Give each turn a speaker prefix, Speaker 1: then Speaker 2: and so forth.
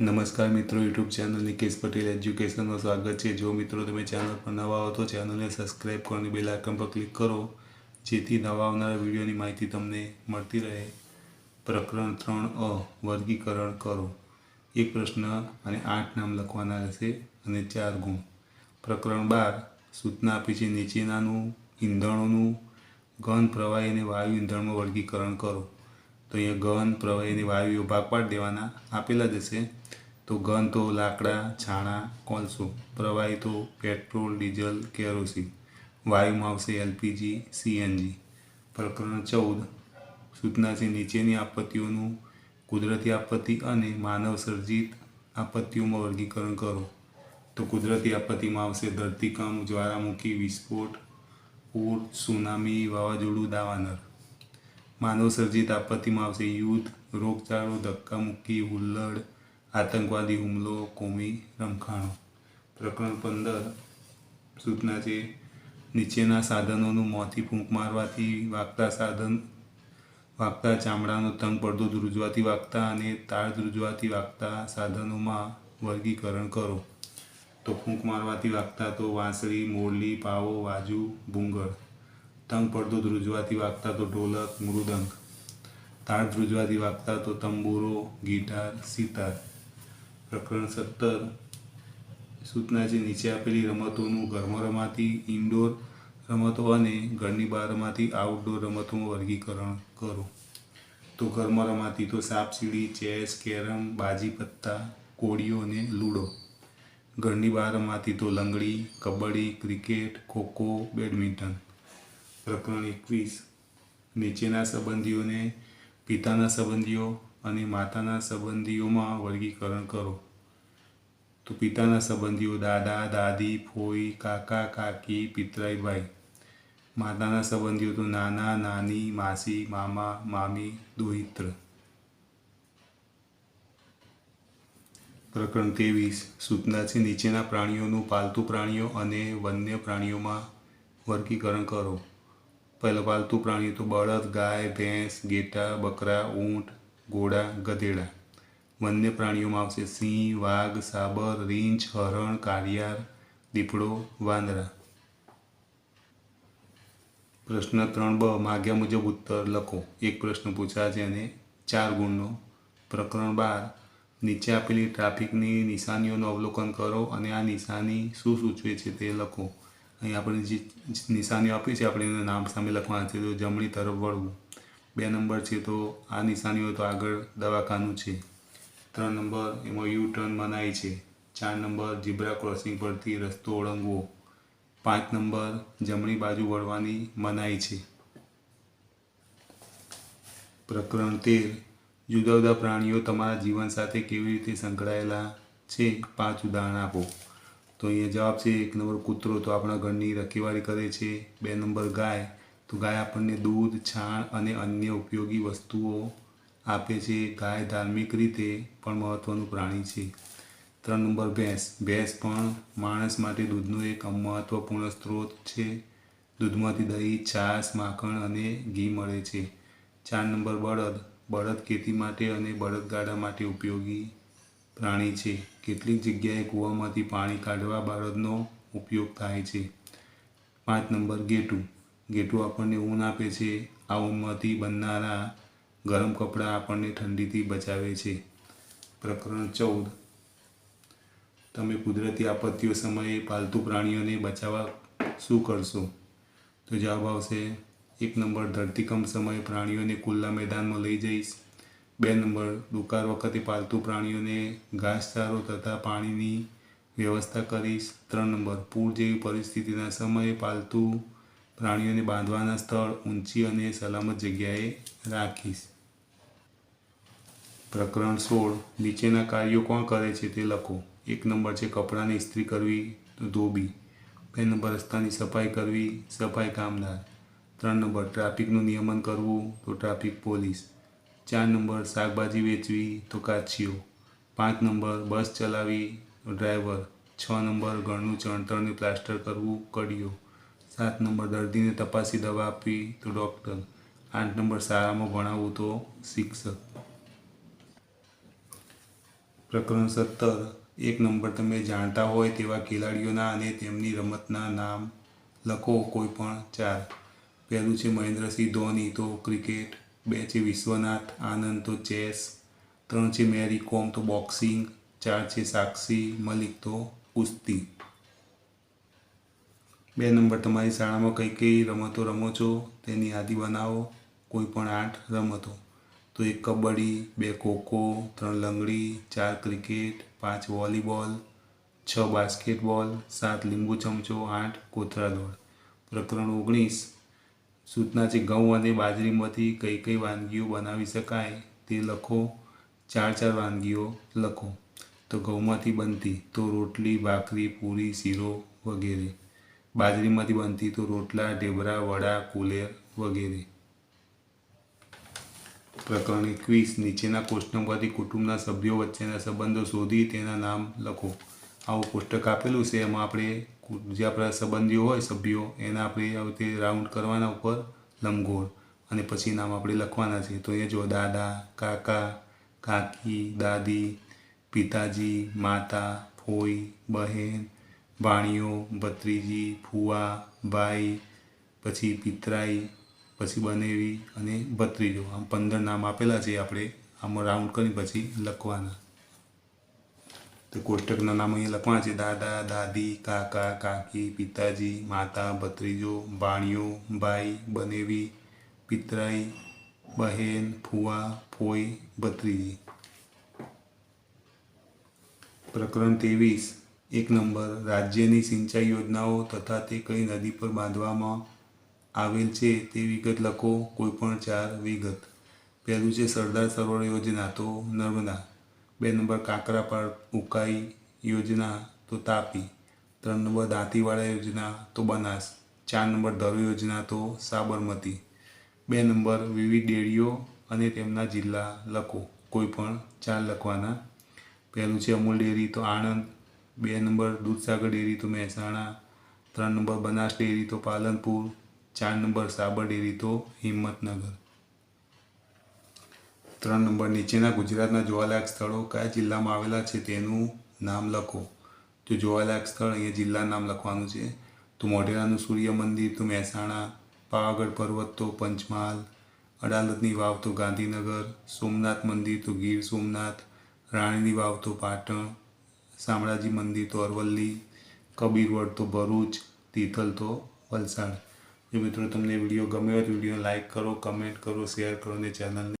Speaker 1: નમસ્કાર મિત્રો, YouTube channel Nikesh Patel એજ્યુકેશનમાં સ્વાગત છે. જો મિત્રો તમે ચેનલ પર નવા હો તો ચેનલને સબસ્ક્રાઈબ કરો અને બેલ આઇકન પર ક્લિક કરો, જેથી નવા આવનારા વિડીયોની માહિતી તમને મળતી રહે. પ્રકરણ ત્રણ અ, વર્ગીકરણ કરો. એક પ્રશ્ન અને આઠ નામ લખવાના રહેશે અને ચાર ગુણ. પ્રકરણ બાર, સૂચના આપી છે નીચેનાનું, ઈંધણોનું, ઘન, પ્રવાહી અને વાયુ ઈંધણમાં વર્ગીકરણ કરો. તો અહીંયા ઘન પ્રવાહી વાયુ ભાગ પાડી દેવાના આપેલા જ હશે તો ગન તો લાકડા, છાણા, કોલસો, પ્રવાહી તો પેટ્રોલ, ડીઝલ, કેરોસીન, વાયુમાં આવશે એલપીજી, સીએનજી. પ્રકરણ ચૌદ. સૂચના છે નીચેની આપત્તિઓનું કુદરતી આપત્તિ અને માનવ સર્જિત આપત્તિઓમાં વર્ગીકરણ કરો. તો કુદરતી આપત્તિમાં આવશે ધરતીકંપ જ્વાળામુખી, વિસ્ફોટ પૂર સુનામી, વાવાઝોડું, દાવાનળ. માનવ સર્જિત આપત્તિમાં આવશે. યુદ્ધ, રોગચાળો, ધક્કામુક્કી, હુલ્લડ, આતંકવાદી હુમલો, કોમી રમખાણો. પ્રકરણ પંદર. સૂચના છે, નીચેના સાધનોનું મોંથી ફૂંક મારવાથી વાગતા સાધન, વાગતા ચામડાનો તંગ પડદો ધ્રુજવાથી વાગતા અને તાળ ધ્રુજવાથી વાગતા સાધનોમાં વર્ગીકરણ કરો. તો ફૂંક મારવાથી વાગતા તો વાંસળી, મોરલી, પાવો, વાજુ, ભૂંગળ. તંગ પડદો ધ્રુજવાથી વાગતા તો ઢોલક, મૃદંગ. તાળ ધ્રુજવાથી વાગતા તો તંબુરો, ગિટાર, સિતાર. પ્રકરણ સત્તર. સૂચના છે નીચે આપેલી રમતોનું ઘરમાં રમાતી ઇન્ડોર રમતો અને ઘરની બહાર રમાતી આઉટડોર રમતોનું વર્ગીકરણ કરો. તો ઘરમાં રમાતી તો સાપ સીડી ચેસ, કેરમ, બાજી પત્તા, કોળીઓ અને લૂડો. ઘરની બહાર રમાતી તો લંગડી, કબડ્ડી, ક્રિકેટ, ખોખો, બેડમિન્ટન. પ્રકરણ એકવીસ નીચેના સંબંધીઓને પિતાના સંબંધીઓ અને માતાના સંબંધીઓમાં વર્ગીકરણ કરો. તો પિતાના સંબંધીઓ દાદા, દાદી, ફોઈ, કાકા, કાકી, પિતરાઈ ભાઈ. માતાના સંબંધીઓ તો નાના, નાની, માસી, મામા, મામી, દોહિત્ર. પ્રકરણ ત્રેવીસ. સૂચના છે, નીચેના પ્રાણીઓનું પાલતુ પ્રાણીઓ અને વન્ય પ્રાણીઓમાં વર્ગીકરણ કરો. પહેલાં પાલતુ પ્રાણીઓ તો બળદ, ગાય, ભેંસ ઘેટા બકરા, ઊંટ, ઘોડા, ગધેડા. વન્ય પ્રાણીઓમાં આવશે સિંહ, વાઘ, સાબર, રીંછ, હરણ કાળિયાર દીપડો, વાંદરા. પ્રશ્ન ત્રણ બ, માગ્યા મુજબ ઉત્તર લખો. એક પ્રશ્ન પૂછાય છે અને ચાર ગુણનો. પ્રકરણ બાર, નીચે આપેલી ટ્રાફિકની નિશાનીઓનું અવલોકન કરો અને આ નિશાની શું સૂચવે છે તે લખો. અહીં આપણે જે નિશાનીઓ આપી છે, આપણે એના નામ સામે લખવાના છે, તો જમણી તરફ વળવું. બે નંબર છે તો આ નિશાનીઓ તો આગળ દવાખાનું છે. ત્રણ નંબર એમાં યુ ટર્ન મનાય છે. ચાર નંબર ઝીબ્રા ક્રોસિંગ પરથી રસ્તો ઓળંગવો. પાંચ નંબર જમણી બાજુ વળવાની મનાઈ છે. પ્રકરણ તેર. જુદા જુદા પ્રાણીઓ તમારા જીવન સાથે કેવી રીતે સંકળાયેલા છે? પાંચ ઉદાહરણ આપો. તો અહીંયા જવાબ છે, એક નંબર કૂતરો તો આપણા ઘરની રખેવાળી કરે છે, બે નંબર ગાય. તો ગાય આપણને દૂધ, છાણ અને અન્ય ઉપયોગી વસ્તુઓ આપે છે. ગાય ધાર્મિક રીતે પણ મહત્ત્વનું પ્રાણી છે. ત્રણ નંબર ભેંસ. ભેંસ પણ માણસ માટે દૂધનો એક મહત્ત્વપૂર્ણ સ્ત્રોત છે. દૂધમાંથી દહીં, છાશ, માખણ અને ઘી મળે છે. ચાર નંબર બળદ. બળદ ખેતી માટે અને બળદગાડા માટે ઉપયોગી પ્રાણી છે. કેટલીક જગ્યાએ કૂવામાંથી પાણી કાઢવા બળદનો ઉપયોગ થાય છે. પાંચ નંબર ગેટું. ગેટું આપણને ઊન આપે છે. આ ઊનમાંથી બનનારા ગરમ કપડાં આપણને ઠંડીથી બચાવે છે. પ્રકરણ ચૌદ. તમે કુદરતી આપત્તિઓ સમયે પાલતુ પ્રાણીઓને બચાવવા શું કરશો? તો જવાબ આવશે, એક નંબર ધરતીકંપ સમયે પ્રાણીઓને ખુલ્લા મેદાનમાં લઈ જઈશ. બે નંબર, દુકાળ વખતે પાલતુ પ્રાણીઓને ઘાસચારો તથા પાણીની વ્યવસ્થા કરીશ. ત્રણ નંબર, પૂર જેવી પરિસ્થિતિના સમયે પાલતુ પ્રાણીઓને બાંધવાના સ્થળ ઊંચી અને સલામત જગ્યાએ રાખીશ. પ્રકરણ સોળ, નીચેના કાર્યો કોણ કરે છે તે લખો. એક નંબર છે કપડાની ઇસ્ત્રી કરવી, ધોબી. બે નંબર, રસ્તાની સફાઈ કરવી, સફાઈ કામદાર. ત્રણ નંબર, ટ્રાફિકનું નિયમન કરવું, તો ટ્રાફિક પોલીસ. ચાર નંબર શાકભાજી વેચવી તો કાચીઓ પાંચ નંબર બસ ચલાવી ડ્રાઈવર, છ નંબર ઘરનું ચણતરને પ્લાસ્ટર કરવું કડીઓ, સાત નંબર દર્દીને તપાસી દવા આપવી તો ડૉક્ટર, આઠ નંબર શાળામાં ભણાવવું તો શિક્ષક. પ્રકરણ સત્તર, એક નંબર તમે જાણતા હોય તેવા ખેલાડીઓના અને તેમની રમતના નામ લખો કોઈ પણ ચાર. પહેલું છે મહેન્દ્રસિંહ ધોની તો ક્રિકેટ બે છે વિશ્વનાથ, આનંદ તો ચેસ, ત્રણ છે મેરી, કોમ તો બોક્સિંગ, ચાર છે સાક્ષી, મલિક તો કુસ્તી. બે નંબર તમારી શાળામાં કઈ કઈ રમતો રમો છો? તેની યાદી બનાવો. કોઈ પણ આઠ રમતો. તો એક કબડ્ડી, બે ખોખો, ત્રણ લંગડી, ચાર ક્રિકેટ, પાંચ વોલીબોલ, છ બાસ્કેટબોલ, સાત લીંબુ ચમચો, આઠ કોથળા દોડ. પ્રકરણ ઓગણીસ. સૂચના છે ઘઉં અને બાજરીમાંથી કઈ કઈ વાનગીઓ બનાવી શકાય તે લખો. ચાર ચાર વાનગીઓ લખો. તો ઘઉંમાંથી બનતી તો રોટલી, ભાખરી, પૂરી, શીરો વગેરે. બાજરીમાંથી બનતી તો રોટલા, ઢેબરા, વડા, કુલેર વગેરે. પ્રકરણ એકવીસ. નીચેના કોષ્ટકમાંથી કુટુંબના સભ્યો વચ્ચેના સંબંધો શોધી તેના નામ લખો. આવું કોષ્ટક આપેલું છે. એમાં આપણે જે આપણા સંબંધીઓ હોય, સભ્યો, એના આપણે આવી રીતે રાઉન્ડ કરવાના ઉપર લંબગોળ. અને પછી નામ આપણે લખવાના છે. તો એ જો દાદા, કાકા, કાકી, દાદી, પિતાજી, માતા ફોઈ બહેન ભાણીઓ ભત્રીજી ફુવા ભાઈ, પછી પિતરાઈ, પછી બનેવી અને ભત્રીજો. આમ પંદર નામ આપેલા છે આપણે. આમાં રાઉન્ડ કરી પછી લખવાના. તો કોષ્ટકના નામ અહીંયા લખવાના છે. દાદા, દાદી, કાકા, કાકી, પિતાજી, માતા, ભત્રીજો ભાણીઓ ભાઈ, બનેવી, પિતરાઈ, બહેન, ફુવા, ફોઈ, ભત્રીજી. પ્રકરણ ત્રેવીસ. એક નંબર. રાજ્યની સિંચાઈ યોજનાઓ તથા તે કઈ નદી પર બાંધવામાં આવેલ છે તે વિગત લખો. કોઈ પણ ચાર વિગત. પહેલું છે સરદાર સરોવર યોજના. તો નર્મદા. બે નંબર કાંકરાપાળ ઉકાઈ યોજના તો તાપી, ત્રણ નંબર દાંતીવાડા યોજના તો બનાસ, ચાર નંબર ધરો યોજના તો સાબરમતી, બે નંબર વિવિધ ડેરીઓ અને તેમના જિલ્લા લખો, કોઈ પણ ચાર લખવાના. પહેલું છે અમૂલ ડેરી તો આણંદ, બે નંબર દૂધસાગર ડેરી તો મહેસાણા, ત્રણ નંબર બનાસ ડેરી તો પાલનપુર, ચાર નંબર સાબર ડેરી તો હિંમતનગર. ત્રણ નંબર નીચેના ગુજરાતના જોવાલાયક સ્થળો કયા જિલ્લામાં આવેલા છે તેનું નામ લખો. તો જોવાલાયક સ્થળ અહીંયા જિલ્લાનું નામ લખવાનું છે. તો મોઢેરાનું સૂર્ય મંદિર, તો મહેસાણા, પાવાગઢ પર્વત, તો પંચમહાલ અડાલતની વાવ, તો ગાંધીનગર, સોમનાથ મંદિર, તો ગીર સોમનાથ, રાણીની વાવ, તો પાટણ, શામળાજી મંદિર, તો અરવલ્લી કબીરવડ તો ભરૂચ, તિથલ, તો વલસાડ. જો મિત્રો તમને વીડિયો ગમ્યો હોય તો વીડિયો લાઇક કરો, કમેન્ટ કરો, શેર કરો અને ચેનલને